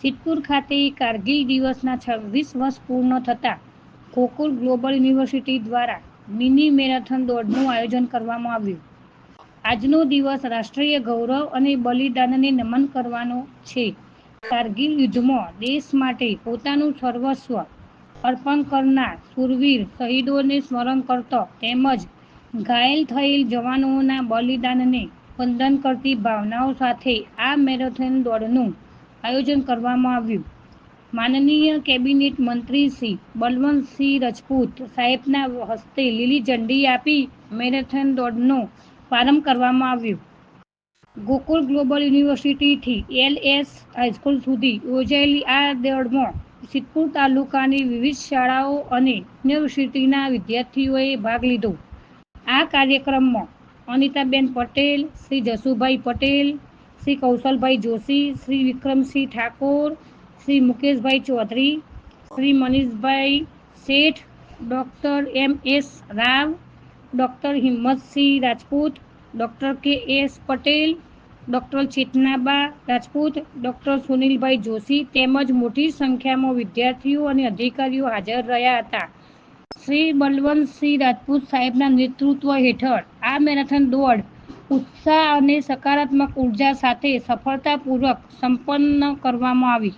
સિદ્ધપુર ખાતે કારગિલ દિવસના છવ્વીસ વર્ષ પૂર્ણ થતાં ગોકુળ ગ્લોબલ યુનિવર્સિટી દ્વારા મિની મેરેથોન દોડનું આયોજન કરવામાં આવ્યું. આજનો દિવસ રાષ્ટ્રીય ગૌરવ અને બલિદાનને નમન કરવાનો છે. કારગિલ યુદ્ધમાં દેશ માટે પોતાનું સર્વસ્વ અર્પણ કરનાર સુરવીર શહીદોને સ્મરણ કરતો તેમજ ઘાયલ થયેલ જવાનોના બલિદાનને વંદન કરતી ભાવનાઓ સાથે આ મેરેથોન દોડનું આયોજન કરવામાં આવ્યું. માનનીય કેબિનેટ મંત્રી શ્રી બલવંતસિંહ રાજપૂત સાહેબના હસ્તે લીલી ઝંડી આપી મેરેથોન દોડનો પ્રારંભ કરવામાં આવ્યો. ગોકુલ ગ્લોબલ યુનિવર્સિટીથી એલએસ હાઈસ્કૂલ સુધી યોજાયેલી આ દોડમાં સિદ્ધપુર તાલુકાની વિવિધ શાળાઓ અને યુનિવર્સિટીના વિદ્યાર્થીઓએ ભાગ લીધો. આ કાર્યક્રમમાં અનિતાબેન પટેલ, શ્રી જસુભાઈ પટેલ શ્રી કૌશલભાઈ જોશી, શ્રી વિક્રમસિંહ ઠાકોર, શ્રી મુકેશભાઈ Chaudhary, Shri Manishbhai Sheth, doctor M S Rao, doctor Himmatsinh Rajput, doctor K S Patel, doctor Chetnaba Rajput, doctor Sunilbhai Joshi તેમજ મોટી સંખ્યામાં વિદ્યાર્થીઓ અને અધિકારીઓ હાજર રહ્યા હતા. શ્રી બલવંતસિંહ રાજપૂત સાહેબના નેતૃત્વ હેઠળ આ મેરેથોન દોડ ઉત્સાહ અને સકારાત્મક ઊર્જા સાથે સફળતાપૂર્વક સંપન્ન કરવામાં આવી.